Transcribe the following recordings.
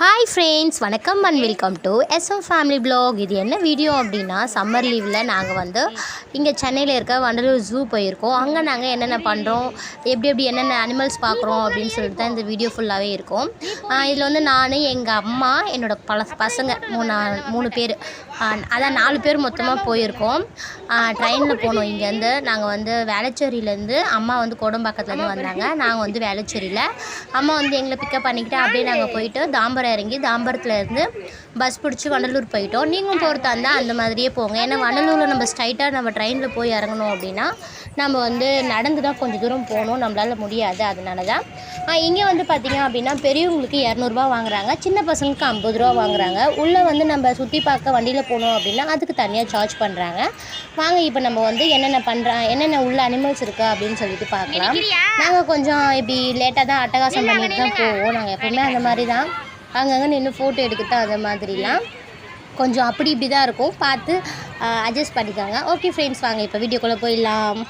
Hi friends வணக்கம் and welcome to SM family blog இது என்ன வீடியோ அப்படின்னா சம்மர் லீவில் நாங்கள் வந்து இங்கே சென்னையில் இருக்க வண்டலூர் ஜூ போயிருக்கோம். அங்கே நாங்கள் என்னென்ன பண்ணுறோம் எப்படி எப்படி என்னென்ன அனிமல்ஸ் பார்க்குறோம் அப்படின்னு சொல்லிட்டு தான் இந்த வீடியோ ஃபுல்லாகவே இருக்கும். இதில் வந்து நான் எங்கள் அம்மா என்னோட பல பசங்க மூணு மூணு பேர். அதான் நாலு பேர் மொத்தமாக போயிருக்கோம். ட்ரெயினில் போனோம். இங்கேருந்து நாங்கள் வந்து வேளச்சேரியிலேருந்து அம்மா வந்து கோடம்பாக்கத்துலேருந்து வந்தாங்க. நாங்கள் வந்து வேளச்சேரியில். அம்மா வந்து எங்களை பிக்கப் பண்ணிக்கிட்டு அப்படியே நாங்கள் போயிட்டு தாம்பரம் இறங்கி தாம்பரத்துல இருந்து பஸ் பிடிச்சி வண்டலூர் போயிட்டோம். நீங்களும் போகிறதா இருந்தால் அந்த மாதிரியே போங்க. ஏன்னா வண்டலூரில் நம்ம ஸ்ட்ரைட்டாக நம்ம ட்ரெயினில் போய் இறங்கணும் அப்படின்னா நம்ம வந்து நடந்து தான் கொஞ்சம் தூரம் போகணும். நம்மளால் முடியாது. அதனால தான் இங்கே வந்து பார்த்திங்க அப்படின்னா பெரியவங்களுக்கு இரநூறுபா வாங்குறாங்க. சின்ன பசங்களுக்கு ஐம்பது ரூபா வாங்குறாங்க. உள்ளே வந்து நம்ம சுற்றி பார்க்க வண்டியில் போகணும் அப்படின்னா அதுக்கு தனியாக சார்ஜ் பண்ணுறாங்க வாங்க இப்போ நம்ம வந்து என்னென்ன பண்ணுறா என்னென்ன உள்ள அனிமல்ஸ் இருக்கா அப்படின்னு சொல்லிட்டு பார்க்கலாம். நாங்கள் கொஞ்சம் இப்படி லேட்டாக தான் அட்டகாசம் பண்ணிட்டு தான் போவோம். நாங்கள் எப்பவுமே அந்த மாதிரி தான். அங்கங்கே நின்று ஃபோட்டோ எடுக்கத்தான் அந்த மாதிரிலாம். கொஞ்சம் அப்படி இப்படி தான் இருக்கும். பார்த்து அட்ஜஸ்ட் பண்ணிக்கோங்க. ஓகே ஃப்ரெண்ட்ஸ் வாங்க இப்போ வீடியோக்குள்ளே போயிடலாம்.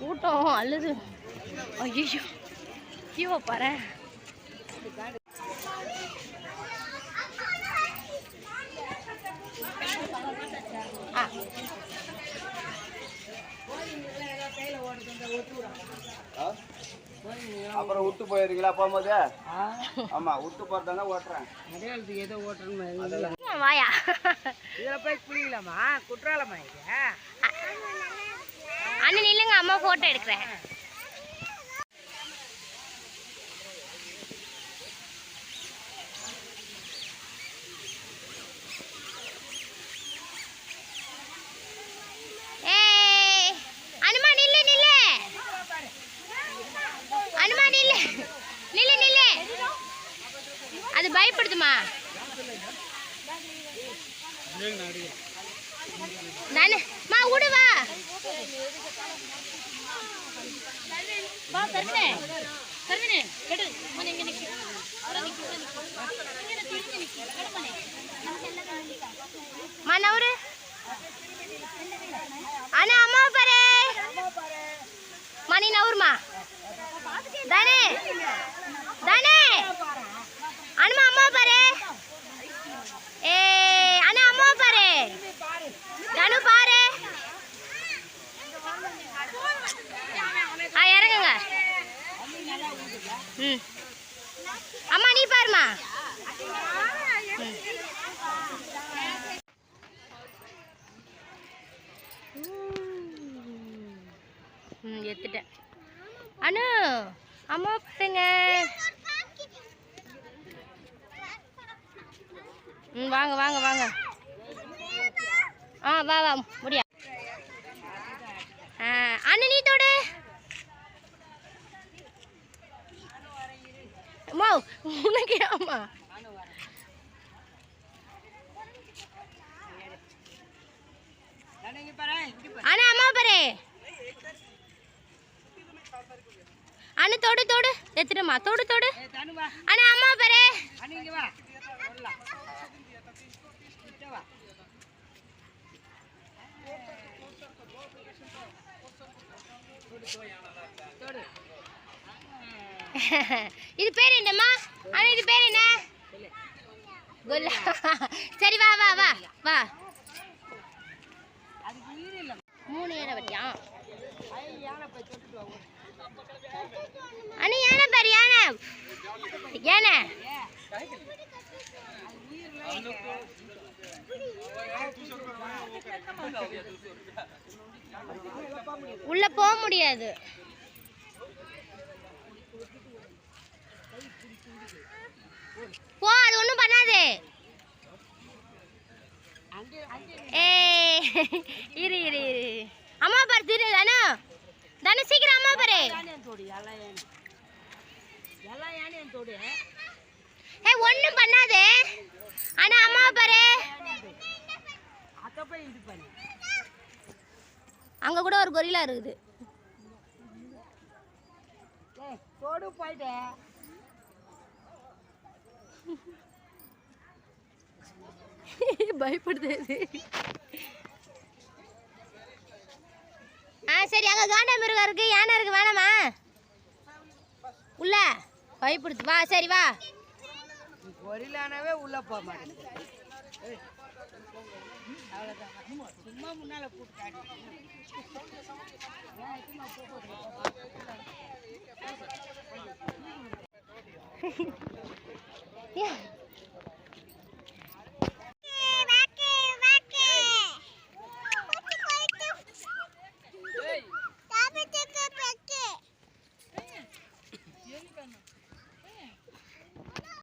கூட்டம் அல்லது ஐயோ ஐயோ பாரு அப்புறம் விட்டு போயிருக்கீங்களா போகும்போது? ஆமா விட்டு போறதா ஓட்டுறேன். அடையாளத்துக்கு ஏதோ ஓட்டணும் வாயா. இதில் போய் குளிக்கலாமா? குற்றாலமா அண்ணன் நில்லுங்க அம்மா ஃபோட்டோ எடுக்கிறேன் ஏய், அனுமா நில்லு நில்லு அனுமா நில்லு நில்லு நில்லு அது பயப்படுதுமா நானு மா விடு வா வா கருணே கருணே கெடு மணி இங்க நிக்கு அப்புறம் நிக்கு இங்க நிக்கு இங்க நிக்கு கெடு மணி மா நவரு அண்ணா அம்மா பாரு. மணி நவருமா தானே? தானே? அனுமா அம்மா பாரு. ஏ அண்ணா அம்மா பாரு. தனு பாரு. ஆ இறங்குங்க ம் அம்மா நீ பாருமா ம். ம் எடுத்துட்டேன் அனு அம்மா பாருங்க ம் வாங்க வாங்க வாங்க ஆ வா வா முடியா ஆ, அண்ணன் நீ தொடு அம்மா உனக்கு அம்மா அண்ணா அம்மா பாரு அண்ணு தொடு தொடு எடுத்துடுமா தொடு தொடு அண்ணா அம்மா பாரு தொடு இது பேர் என்னம்மா? அண்ணா இது பேர் என்ன? குல்லா. சரி வா வா வா வா. மூணு ஏழை வட்டியா? ஐ அண்ணா யானை பாரு யானை. யானை. உள்ள போக முடியாது போ அது ஒன்றும் பண்ணாது அங்கே அங்கே ஏ இரு இரு இரு. அம்மா பாரு திரு தானு. தானு சீக்கிரம் அம்மா பாரு. ஏ ஒன்றும் பண்ணாது. ஆனா அம்மா பாரு. அங்க கூட ஒரு கொரிலா இருக்குது. தோடு பயப்படுது சரி அங்கே காண்டாமிருகம் இருக்கு யானை இருக்கு வேணாமா உள்ள. பயப்படுது வா சரி வா. கொரிலானவே உள்ள போக. சும்மா முன்னால காட்டு.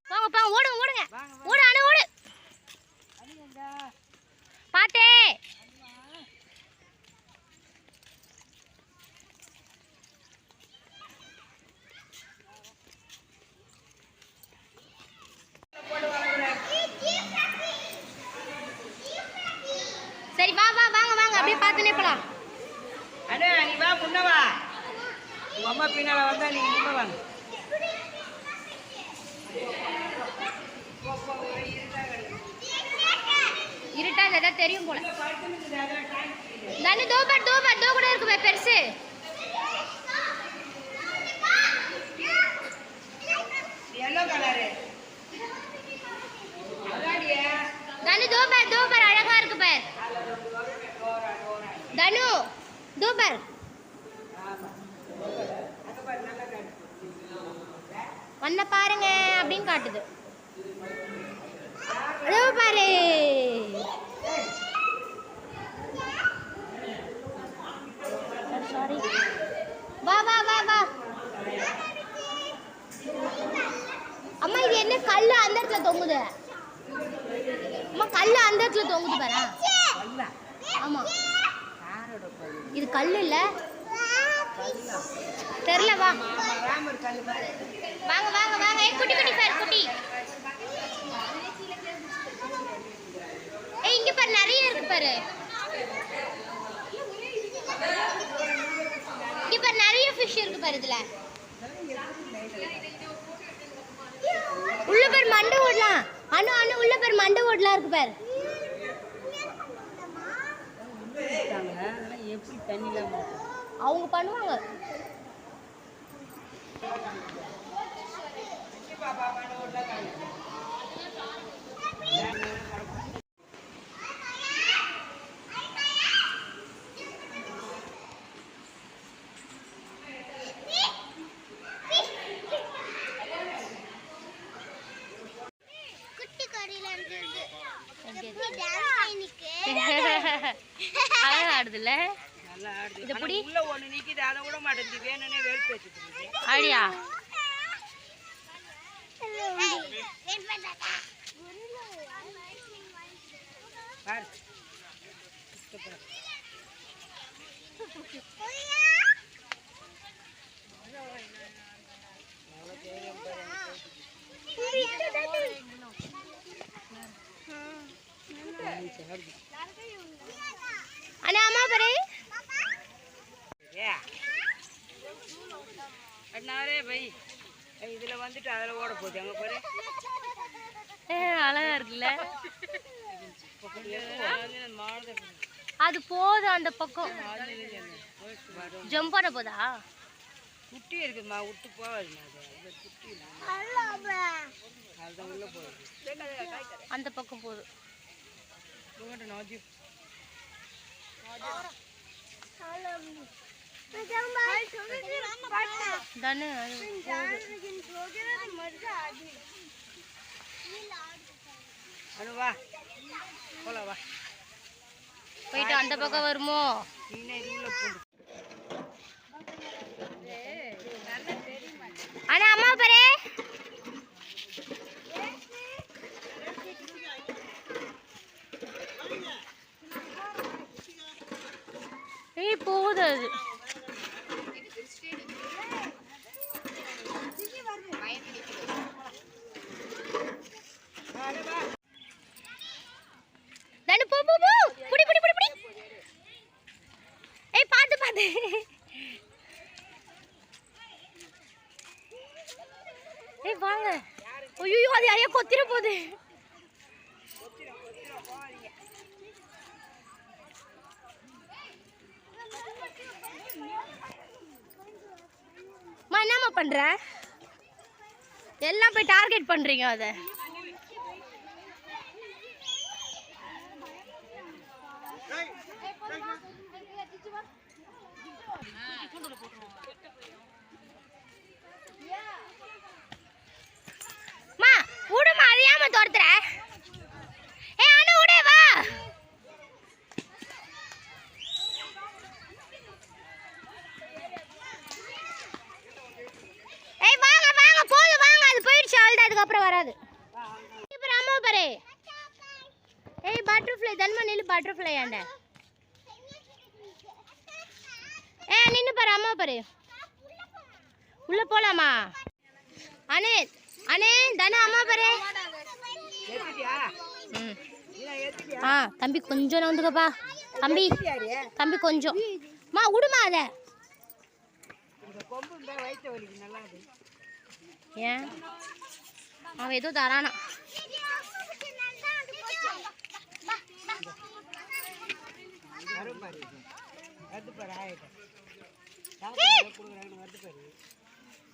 போங்க போங்க ஓடுங்க ஓடுங்க ஓடு அணு ஓடு பாத்தே சரி வா வா வாங்க போலாம் அண்ணே நீ வா முன்ன வா. உங்க அம்மா பின்னால வந்தா நீ முன்ன வாங்க இருட்டா தெரியும் போல. தனு தோபர் தோபர் தோ கூட இருக்கு பாரு, பெருசு எல்லோ கலரு தனு தோபர் தோபர் அழகா இருக்கு பார் தனு தோபர் வண்ண பாருங்க அப்படின்னு காட்டுது அதோ பாரு சாரி வா வா வா வா அம்மா இது என்ன கல்லு அந்த இடத்துல தொங்குது. அம்மா கல்லு அந்த இடத்துல தொங்குது பாரு. ஆமா. இது கல்லு இல்ல. தெரியல வா. வாங்க வாங்க வாங்க. குட்டி குட்டி பாரு குட்டி. ஏய் இங்க பாரு நிறைய இருக்கு பாரு. இங்க பாரு நிறைய ஃபிஷ் இருக்கு பாரு இதுல. உள்ள பேர் மண்டை ஓடலாம். அனு அனு உள்ள பேர் மண்டை ஓடலாம் இருக்கு பாரு. எப்படி தண்ணியில அவங்க பண்ணுவாங்க. பாபா மண்டை ஓடலாம் ஆடுது இதை புடி. உள்ள ஒண்ணு நிக்குது அதை விட மாட்டேங்குது வேணும்னே வச்சுட்டு இருக்குது. ஆடியா பாரு அண்ணா அம்மா பாரு ஏ அண்ணாரே பை ஏய், வந்துட்டு அதுல ஓட போகுது. அங்க பாரு. அழகா இருக்குல்ல? அது போதும் அந்த பக்கம். ஜம்ப் பண்ண போதா? குட்டி இருக்குதுமா விட்டு போகாதுமா அது குட்டி அதுதான் உள்ள போகுது. அந்த பக்கம் போதும். நாஜி. போயிட்டு அந்த பக்கம் வருமோ? அண்ணா அம்மா பாரு ஏய் போகுது அது தனு போ போ போ புடி புடி புடி புடி ஏய் பாத்து போய் வாங்க ஐயோ அது யாரையா கொத்திர போகுது அம்மா என்னம்மா பண்ற எல்லாம் போய் டார்கெட் பண்றீங்க அதை மா விடுமா அறியாம துரத்துற ஏ அனு விடு வா ஏய் வாங்க வாங்க போதும் வாங்க அது போயிடுச்சு அவள்தான் அதுக்கப்புறம் வராது இப்போ அம்மா பாரு ஏய் பட்டர்ஃப்ளை தன்மா நில்லு பட்டர்ஃப்ளை ஆண்ட ஏ நின்னு பாரு அம்மா பாரு உள்ள போலாமா? அனே அனே தன அம்மா பாரு. ஆ தம்பி கொஞ்சம் நவுந்துக்கப்பா தம்பி தம்பி கொஞ்சம். மா விடுமா அதை. ஏன்? அவன் ஏதோ தரானா. வருது பாரு வருது பாரு.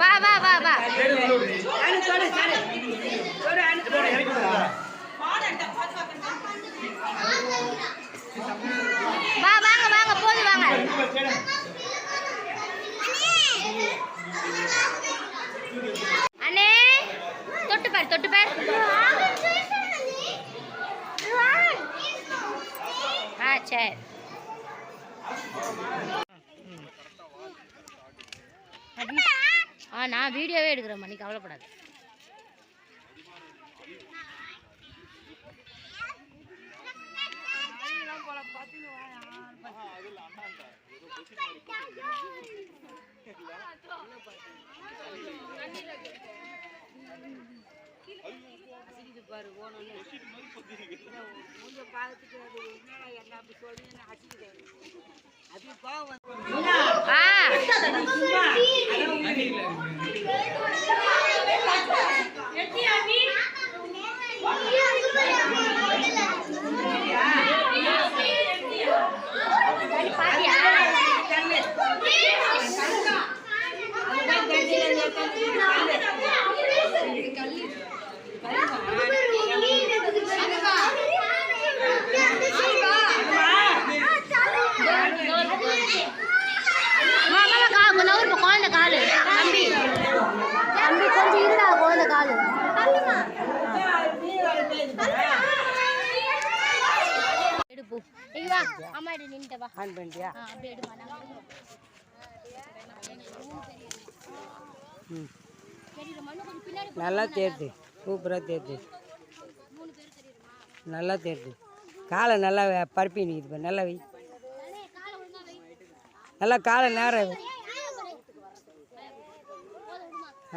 வா வா வா வா. அனு சொல்லு சொல்லு சொல்லு அனு சொல்லு வா வாங்க வாங்க போது வாங்க. அண்ணே தொட்டு பாரு தொட்டு பாரு. ஆ சரி. ஆ நான் வீடியோவே எடுக்கிறேன் நீ கவலைப்படாத. பாரு ஓனன்னு. மூஞ்ச பார்த்துட்டு என்ன அப்படி சொல்றீங்கன்னு அசிக்குது அது கோவம் வந்து ஆ பாத்தியா மாமா கா நவுறு இப்போ குழந்தை காலு தம்பி தம்பி கொஞ்சம் இருடா குழந்தை காலு எடுப்பு இங்க வா அம்மா எடு நின்னுட்ட வா ஆன் பண்ணிட்டியா அப்படியே எடுமா நாங்க நல்லா தேர்த்து சூப்பராக தேர்த்து. நல்லா தேர்த்து. காலை நல்லா பரப்பி நிற்கிது நல்லா வை. நல்லா காலை நேரம்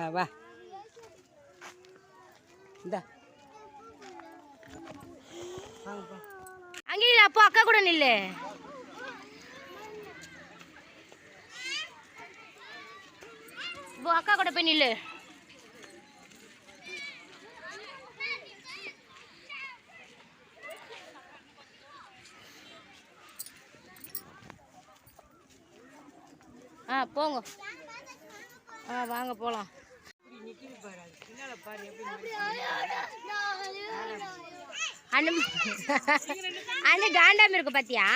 ஆ வா. இந்தா. அங்கே இல்ல அப்போ அக்கா கூட நில்லு. போ அக்கா கூட போய் நில்லு. ஆ போங்க. ஆ வாங்க போகலாம் அண்ணன் பாரு அந்த இருக்கு பாத்தியா?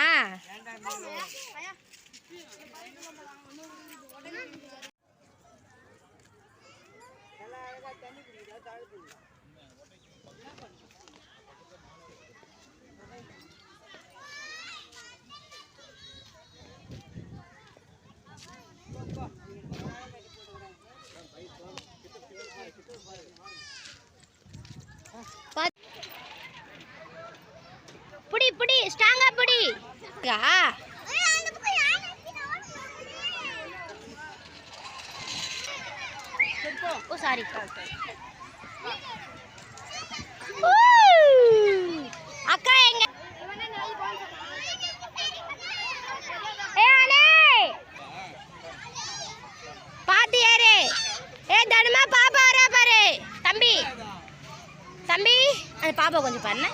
Kami gembira. பாப்பா கொஞ்சம் பாருண்ணே